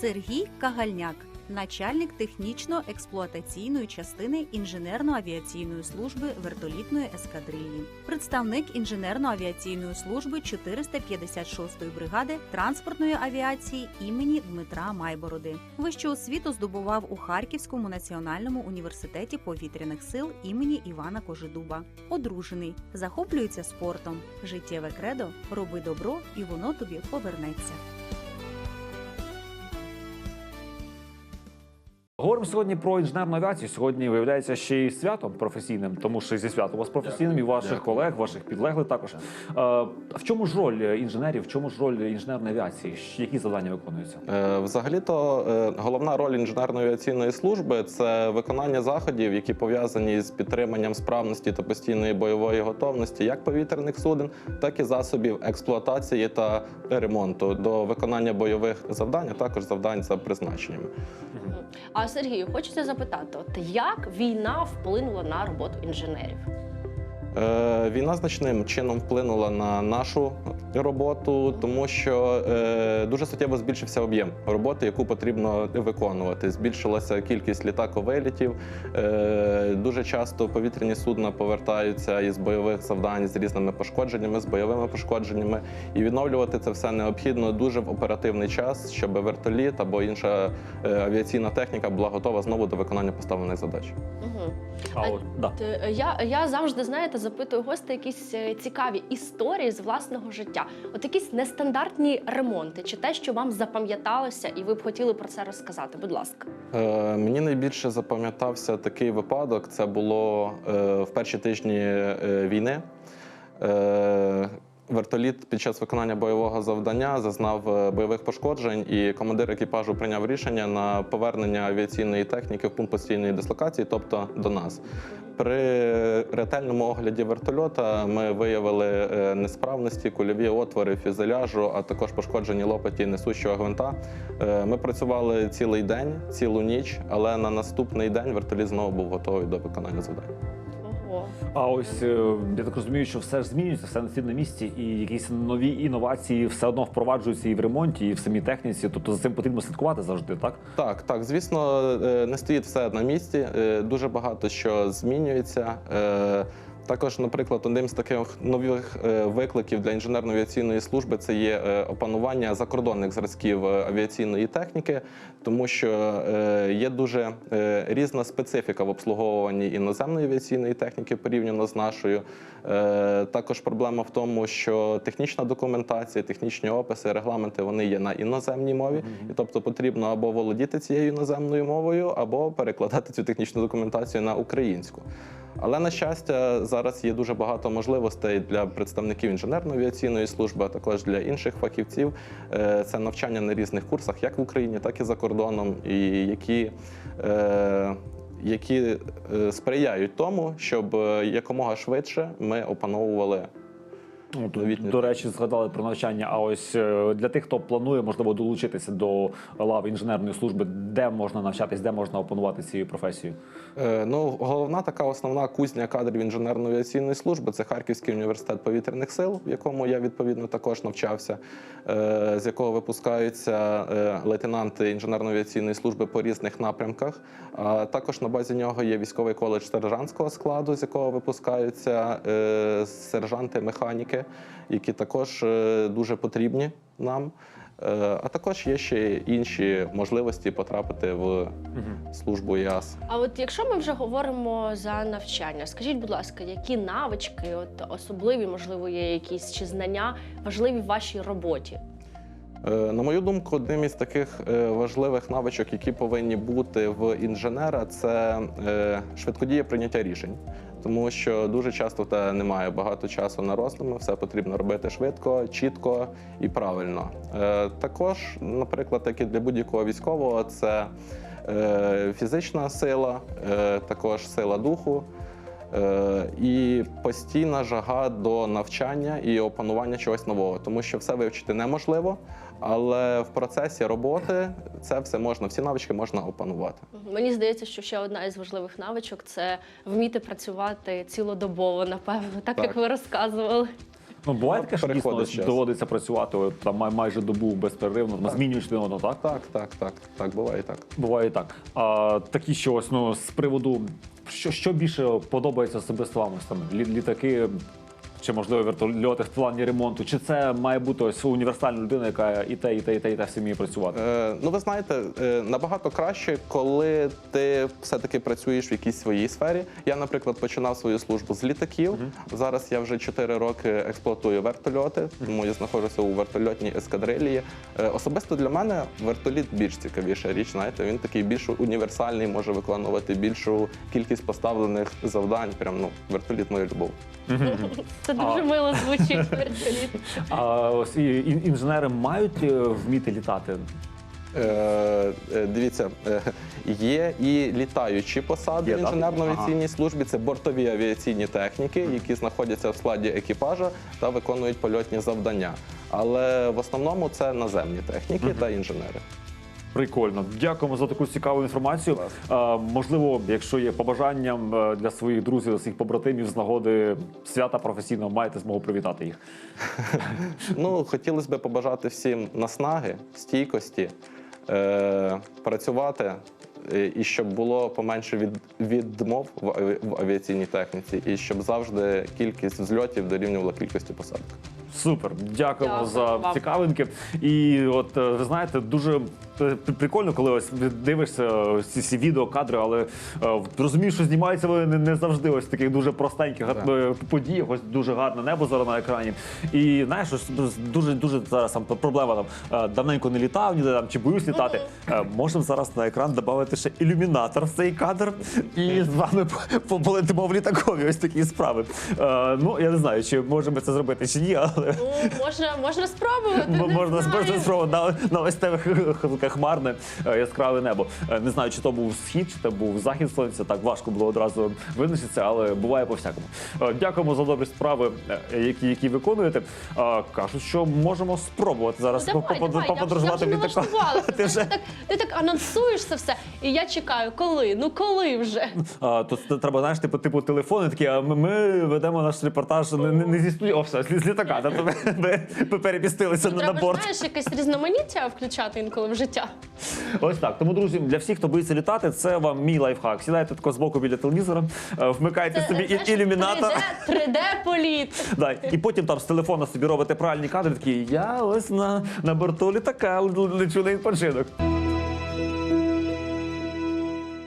Сергій Кагальняк, начальник технічно-експлуатаційної частини інженерно-авіаційної служби вертолітної ескадрильї, представник інженерно-авіаційної служби 456-ї бригади транспортної авіації імені Дмитра Майбороди. Вищу освіту здобував у Харківському національному університеті повітряних сил імені Івана Кожедуба. Одружений, захоплюється спортом. Життєве кредо роби добро, і воно тобі повернеться. Говоримо сьогодні про інженерну авіацію. Сьогодні виявляється ще й святом професійним, тому що зі святом у вас професійним і ваших колег, ваших підлеглих також. Е, в чому ж роль інженерів? В чому ж роль інженерної авіації? Які завдання виконуються? Е, Взагалі-то е, головна роль інженерної авіаційної служби це виконання заходів, які пов'язані з підтриманням справності та постійної бойової готовності як повітряних суден, так і засобів експлуатації та ремонту до виконання бойових завдань, а також завдань за призначеннями. А Сергію, хочеться запитати, от як війна вплинула на роботу інженерів? Е, Війна значним чином вплинула на нашу роботу, тому що е, дуже суттєво збільшився об'єм роботи, яку потрібно виконувати. Збільшилася кількість літаковилітів. Е, Дуже часто повітряні судна повертаються із бойових завдань з різними пошкодженнями, з бойовими пошкодженнями. І відновлювати це все необхідно дуже в оперативний час, щоб вертоліт або інша авіаційна техніка була готова знову до виконання поставлених задач. Угу. Да. Я, я завжди, знаєте, запитую гостей якісь е, цікаві історії з власного життя. От якісь нестандартні ремонти, чи те, що вам запам'яталося, і ви б хотіли про це розказати. Будь ласка. Е, Мені найбільше запам'ятався такий випадок. Це було е, в перші тижні е, війни. Е, Вертоліт під час виконання бойового завдання зазнав е, бойових пошкоджень, і командир екіпажу прийняв рішення на повернення авіаційної техніки в пункт постійної дислокації, тобто до нас. При ретельному огляді вертольота ми виявили е, несправності, кульові отвори фюзеляжу, а також пошкоджені лопаті несущого гвинта. Е, Ми працювали цілий день, цілу ніч, але на наступний день вертоліт знову був готовий до виконання завдань. А ось е, я так розумію, що все ж змінюється, все на на місці, і якісь нові інновації все одно впроваджуються і в ремонті, і в самій техніці. Тобто за цим потрібно слідкувати завжди, так? Так, так, звісно, е, не стоїть все на місці. е, Дуже багато що змінюється. Також, наприклад, одним з таких нових е, викликів для інженерно-авіаційної служби це є е, опанування закордонних зразків е, авіаційної техніки, тому що є дуже різна специфіка в обслуговуванні іноземної авіаційної техніки порівняно з нашою. Також проблема в тому, що технічна документація, технічні описи, регламенти вони є на іноземній мові, і тобто потрібно або володіти цією іноземною мовою, або перекладати цю технічну документацію на українську. Але на щастя, зараз є дуже багато можливостей для представників інженерно-авіаційної служби, а також для інших фахівців. Е, Це навчання на різних курсах, як в Україні, так і за кордоном, і які, е, які е, сприяють тому, щоб якомога швидше ми опановували Ну, тут, до речі, згадали про навчання. А ось е, для тих, хто планує, можливо, долучитися до лав інженерної служби, де можна навчатись, де можна опанувати цією професією? Е, Ну, головна така основна кузня кадрів інженерно-авіаційної служби це Харківський університет повітряних сил, в якому я відповідно також навчався, е, з якого випускаються е, лейтенанти інженерно-авіаційної служби по різних напрямках. А також на базі нього є військовий коледж сержантського складу, з якого випускаються е, які також е, дуже потрібні нам. Е, А також є ще інші можливості потрапити в службу ІАС. А от якщо ми вже говоримо за навчання, скажіть, будь ласка, які навички, от особливі, можливо, є якісь чи знання важливі в вашій роботі? Е, На мою думку, одним із таких важливих навичок, які повинні бути в інженера, це швидкодіє прийняття рішень. Тому що дуже часто та немає багато часу на роздуми, все потрібно робити швидко, чітко і правильно. Е, Також, наприклад, як і для будь-якого військового, це е, фізична сила, е, також сила духу. Е, І постійна жага до навчання і опанування чогось нового, тому що все вивчити неможливо, але в процесі роботи це все можна, всі навички можна опанувати. Мені здається, що ще одна із важливих навичок це вміти працювати цілодобово, напевно, так, Так. як ви розказували. Ну буває таке, що дійсно час. доводиться працювати от, там май- майже добу безперервно, так. змінюєш один одного, так? Так, так, так, так, буває і так. Буває і так. А такі що ось ну з приводу, що, що більше подобається особисто вам ось там лі- літаки. Чи можливо вертольоти в плані ремонту? Чи це має бути ось універсальна людина, яка і те, і те, і те, і те все вміє працювати? Е, ну, ви знаєте, е, набагато краще, коли ти все-таки працюєш в якійсь своїй сфері. Я, наприклад, починав свою службу з літаків. Зараз я вже 4 роки експлуатую вертольоти, тому я знаходжуся у вертольотній ескадрилії. Е, особисто для мене вертоліт більш цікавіша річ. Знаєте, він такий більш універсальний, може виконувати більшу кількість поставлених завдань. Прям ну, вертоліт моя любов. Це дуже мило звучить вертоліт. А ось і ін- інженери мають е, вміти літати. Е, е, дивіться, е, є і літаючі посади Є, в так? інженерно-авіаційній службі. Це бортові авіаційні техніки, які знаходяться в складі екіпажа та виконують польотні завдання. Але в основному це наземні техніки та інженери. Прикольно. Дякуємо за таку цікаву інформацію. А, можливо, якщо є побажанням е, для своїх друзів, для своїх побратимів з нагоди свята професійного, маєте змогу привітати їх. Ну, хотілося б побажати всім наснаги, стійкості, е, працювати. І щоб було поменше від, відмов в, в авіаційній техніці, і щоб завжди кількість взльотів дорівнювала кількості посадок. Супер, дякуємо Дякую за вам. цікавинки. І от е, ви знаєте, дуже прикольно, коли ось дивишся ці всі відео, кадри, але е, розумієш, що знімаються вони не, не завжди ось таких дуже простеньких е, подіях. Ось дуже гарне небо зараз на екрані. І знаєш, ось дуже дуже зараз там проблема там е, давненько не літав, ніде там чи боюсь літати. Е, Можемо зараз на екран додати ще ілюмінатор в цей кадр, і з вами по- по- полетимо в літакові. Ось такі справи. Е, Ну я не знаю, чи можемо це зробити чи ні, але. Ну, можна, можна спробувати. Можна спробувати на, ось те х- х- хмарне е, яскраве небо. Е, Не знаю, чи то був схід, чи то був захід сонця. Так важко було одразу визначитися, але буває по всякому. Е, Дякуємо за добрі справи, які, які виконуєте. Кажуть, що можемо спробувати зараз Ну, давай, давай, я вже- поподорожувати я вже Ти так, ти так анонсуєш це все, і я чекаю, коли? Ну коли вже? А, то треба, знаєш, типу, типу телефони такі, а ми, ми ведемо наш репортаж не, не, не зі студії, о, все, з з літака. Тобто ми, ми, ми перемістилися на, на Треба борт. знаєш якесь різноманіття включати інколи в життя. Ось так. Тому, друзі, для всіх, хто боїться літати, це вам мій лайфхак. Сідайте тако збоку біля телевізора, е, вмикайте собі знаєш, і- ілюмінатор. 3D, 3D політ. Да, і потім там з телефона собі робите правильні кадри. Такі я ось на, на борту літака лечу на відпочинок.